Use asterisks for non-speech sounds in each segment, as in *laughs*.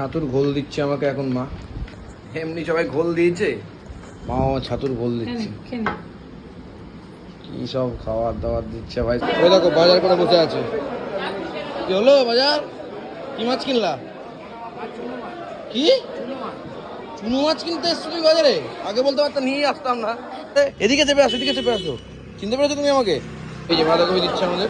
ছাতুর ঘোল দিচ্ছে আমাকে এখন মা। এমনি সবাই ঘোল দিয়েছে? মা আমার ছাতুর ঘোল দিচ্ছে। কি সব খাবার দাবার দিচ্ছে ভাই। ওই দেখো বাজার করে বসে আছে। কি হলো বাজার? কি মাছ কিনলা? কি? চুনো মাছ কিনতে এসছো তুমি বাজারে? আগে বলতে পারতাম নিয়ে আসতাম না। এদিকে চেপে আসো এদিকে চেপে আসো। চিনতে পেরেছ তুমি আমাকে? এই যে বাঁধাকপি দিচ্ছে আমাদের।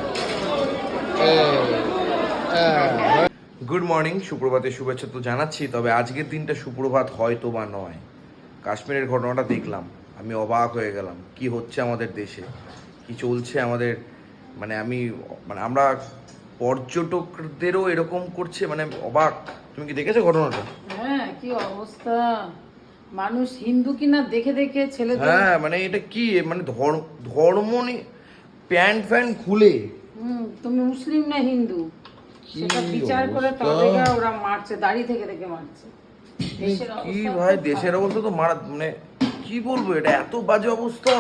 গুড মর্নিং সুপ্রভাতের শুভেচ্ছা তো জানাচ্ছি তবে আজকের দিনটা সুপ্রভাত হয়তো বা নয়। কাশ্মীরের ঘটনাটা দেখলাম আমি অবাক হয়ে গেলাম কি হচ্ছে আমাদের দেশে? কি চলছে আমাদের? মানে আমি মানে আমরা পর্যটকদেরও এরকম করছে মানে অবাক। তুমি কি দেখেছ ঘটনাটা? হ্যাঁ কি অবস্থা? মানুষ হিন্দু কিনা দেখে দেখে ছেলেদের হ্যাঁ মানে এটা কি? মানে ধর্ম ধর্ম প্যান্ট ফ্যান্ট খুলে। হুম, তুমি মুসলিম না হিন্দু? সেটা বিচার করে? তবে ওরা মারছে দাড়ি থেকে থেকে মারছে। কি ভাই দেশের অবস্থা তো মারা মানে কি বলব এটা? এত বাজে অবস্থা।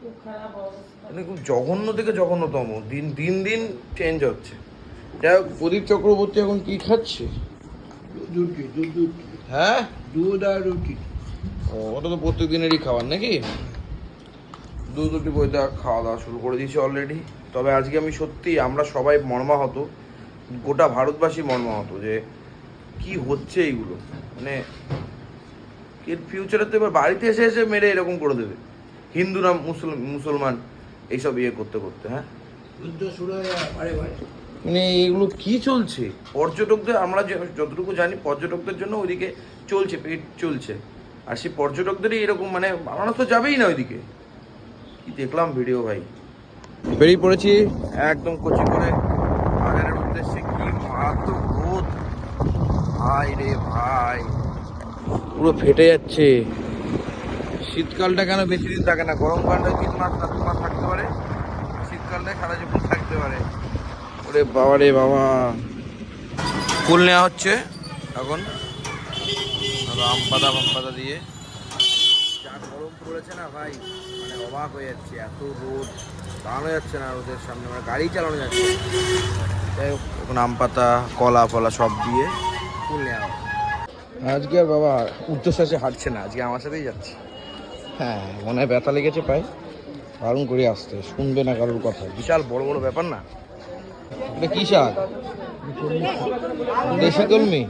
খুব খারাপ অবস্থা। মানে খুব জঘন্য থেকে জঘন্যতম। দিন দিন দিন চেঞ্জ হচ্ছে। যাই হোক প্রদীপ চক্রবর্তী এখন কি খাচ্ছে? রুটি দুধ হ্যাঁ? দুধ আর রুটি ও ওটা তো প্রত্যেক দিনেরই খাবার নাকি? দুধ রুটি বইতে খাওয়া দাওয়া শুরু করে দিয়েছি অলরেডি তবে আজকে আমি সত্যি আমরা সবাই মর্মাহত। গোটা ভারতবাসী মর্মাহত যে কি হচ্ছে এইগুলো? মানে এর ফিউচারে তো এবার বাড়িতে এসে এসে মেরে এরকম করে দেবে। হিন্দু না মুসলিম মুসলমান এইসব ইয়ে করতে করতে হ্যাঁ? যুদ্ধ শুরু হয়ে মানে এইগুলো কি চলছে? পর্যটকদের আমরা যতটুকু জানি পর্যটকদের জন্য ওইদিকে চলছে পেট চলছে। আর সেই পর্যটকদেরই এরকম মানে মানুষ তো যাবেই না ওইদিকে। কি দেখলাম ভিডিও ভাই। বেরিয়ে পড়েছি। একদম কোচি করে উদ্দেশ্যে কি মারাত্মক রোদ? ভাই রে ভাই। পুরো ফেটে যাচ্ছে। শীতকালটা কেন বেশি দিন থাকে না? গরমকালটা তিন মাস দু মাস থাকতে পারে। শীতকালটা সারা জীবন থাকতে পারে। ওরে বাবা রে বাবা। ফুল নেওয়া হচ্ছে এখন। আম পাতা আম পাতা দিয়ে। যা গরম পড়েছে না ভাই মানে অবাক হয়ে যাচ্ছে। এত রোদ। দাঁড়ানো যাচ্ছে না রোদের সামনে মানে গাড়ি চালানো যাচ্ছে। যাই হোক আম পাতা কলা ফলা সব দিয়ে। আজকে আর বাবা উচ্চশ্বাসে হাঁটছে না আজকে আমার সাথেই যাচ্ছে। হ্যাঁ মনে হয় ব্যথা লেগেছে পায়ে বারণ করে আসতে শুনবে না কারোর কথা। বিশাল বড় বড় ব্যাপার না? এটা কি শাক? দেশি কলমি?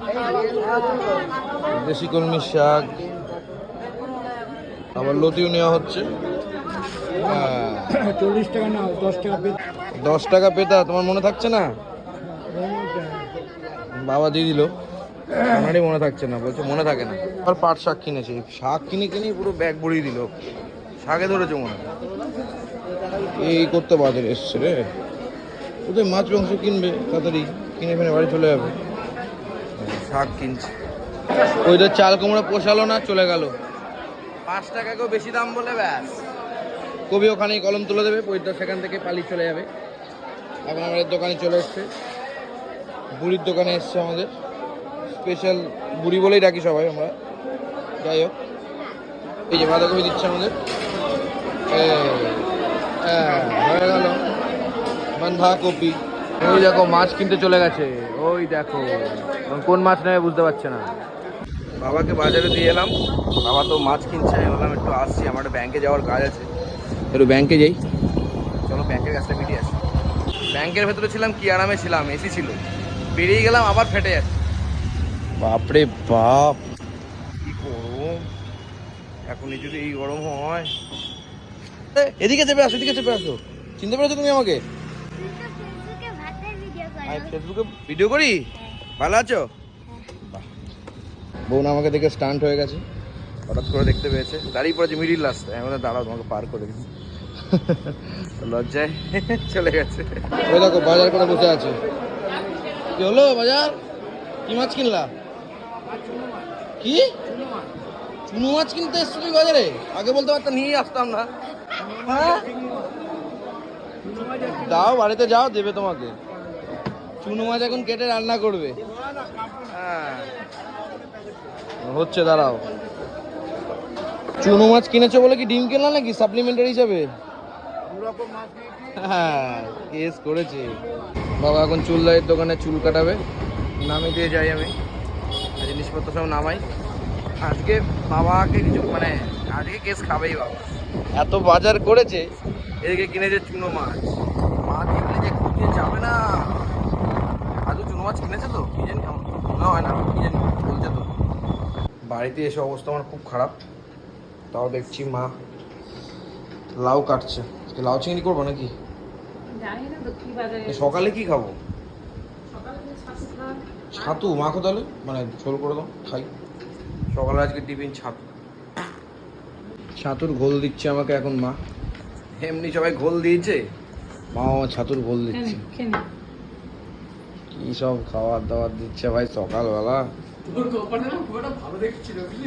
দেশি কলমির শাক। আবার লতিও নেওয়া হচ্ছে। হ্যাঁ, চল্লিশ টাকা না দশ টাকা দশ টাকা পেতা তোমার মনে থাকছে না? বাবা দিয়ে দিল। আমারই মনে থাকছে না বলছে মনে থাকে না। আর পাট শাক কিনেছি। শাক কিনে কিনে পুরো ব্যাগ ভরিয়ে দিল। শাকে ধরেছে মনে এই করতে বাজারে এসছে রে। ওদের মাছ মাংস কিনবে? তাড়াতাড়ি কিনে ফেনে বাড়ি চলে যাবে। শাক কিনছে। ওইটা চাল কুমড়ো পোষালো না চলে গেল। পাঁচ টাকাকেও বেশি দাম বলে ব্যাস। কবি ওখানেই কলম তুলে দেবে বইটা সেখান থেকে পালিয়ে চলে যাবে। এখন আমাদের দোকানে চলে এসছে। বুড়ির দোকানে এসছে আমাদের। স্পেশাল বুড়ি বলেই ডাকি সবাই আমরা। যাই হোক। এই যে বাঁধাকপি দিচ্ছে আমাদের। হ্যাঁ, গেল। বাঁধাকপি। ওই দেখো মাছ কিনতে চলে গেছে। ওই দেখো। কোন মাছ নেবে বুঝতে পারছে না। বাবাকে বাজারে দিয়ে এলাম। বাবা তো মাছ কিনছে আমি বললাম একটু আসছি। আমার ব্যাংকে যাওয়ার কাজ আছে। একটু ব্যাংকে যাই। চলো ব্যাংকের কাজটা মিটিয়ে আসি। ব্যাংকের ভেতরে ছিলাম কি আরামে ছিলাম এসি ছিল। বেরিয়ে গেলাম আবার ফেটে যাচ্ছে। বাপরে বাপ। কি গরম। এখনই যদি এই গরম হয়। এদিকে চেপে আসো এদিকে চেপে আসো। চিনতে পেরেছ তুমি আমাকে? ফেসবুকে ভিডিও ফেসবুকে ভিডিও করি? ভালো আছো? বাহ। বোন আমাকে দেখে স্টান্ট হয়ে গেছে। হঠাৎ করে দেখতে পেয়েছে। দাঁড়িয়ে পড়েছে মিডিল রাস্তায় আমি দাঁড়াও তোমাকে পার করে দিচ্ছি। লজ্জায় চলে গেছে। ওই দেখো বাজার করে বসে আছে। কি হলো বাজার? কি মাছ কিনলা? কি? চুনো মাছ কিনতে এসছো তুমি বাজারে? আগে বলতে পারতাম নিয়ে আসতাম না। হ্যাঁ? দাও, বাড়িতে যাও, দেবে তোমাকে। চুনো মাছ এখন কেটে রান্না করবে। হ্যাঁ। হচ্ছে, দাঁড়াও। চুনো মাছ কিনেছো বলে কি ডিম কিনলা নাকি? সাপ্লিমেন্টারি হিসাবে? হ্যাঁ কেস করেছে। বাবা এখন চুল দাঁড়ির দোকানে চুল কাটাবে। নামে দিয়ে যাই আমি। জিনিসপত্র সব নামাই। আজকে বাবাকে কিছু মানে আজকে কেস খাবেই বাবা। এত বাজার করেছে, এদিকে কিনেছে চুনো মাছ। মা দেখলে যে খুঁজে যাবে না। আজও চুনো মাছ কিনেছে তো, কি জানি মনে হয় না, কি জানি বলছে তো। বাড়িতে এসে অবস্থা আমার খুব খারাপ। তাও দেখছি মা, লাউ কাটছে। আজকে লাউ চিংড়ি করব নাকি? না কি বাজারে? সকালে কি খাব? ছাতু মাখো তাহলে মানে ঝোল করে দাও খাই। সকালে আজকে টিফিন ছাতু। ছাতুর ঘোল দিচ্ছে আমাকে এখন মা। এমনি সবাই ঘোল দিয়েছে? মা আমার ছাতুর ঘোল দিচ্ছে। কি সব খাবার দাবার দিচ্ছে ভাই সকালবেলা?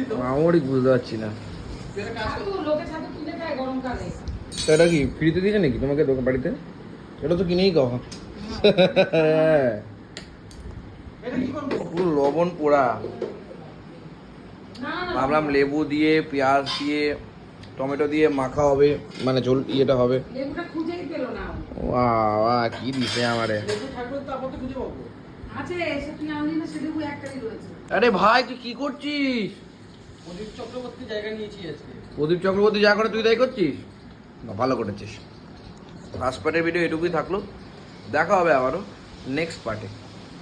তো? আমারই বুঝতে পারছি না। লোকে ছাতু কিনে খায় গরমকালে। তো এটা কি ফ্রিতে দিয়েছে নাকি তোমাকে দোকান বাড়িতে? এটা তো কিনেই খাওয়া। পুরো লবণ পোড়া। না, না, ভাবলাম লেবু দিয়ে পেঁয়াজ দিয়ে টমেটো দিয়ে মাখা হবে মানে ঝোল ইয়েটা হবে। বাহ কি দিছে আমারে। আরে ভাই তুই কি করছিস? প্রদীপ চক্রবর্তী জায়গা নিয়েছি আজকে। প্রদীপ চক্রবর্তী যা করে তুই তাই করছিস? ভালো করেছিস। ফার্স্ট পার্টের ভিডিও এটুকুই থাকল। দেখা হবে আবারও নেক্সট পার্টে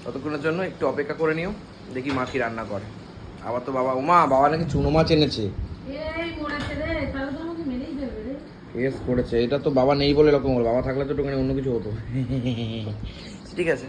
ততক্ষণের জন্য একটু অপেক্ষা করে নিও দেখি মা কি রান্না করে। আবার তো বাবা উমা বাবা নাকি চুনো মাছ এনেছে। কেস করেছে এটা তো বাবা নেই বলে এরকম বাবা থাকলে তো একটুখানি অন্য কিছু হতো। *laughs* ঠিক আছে।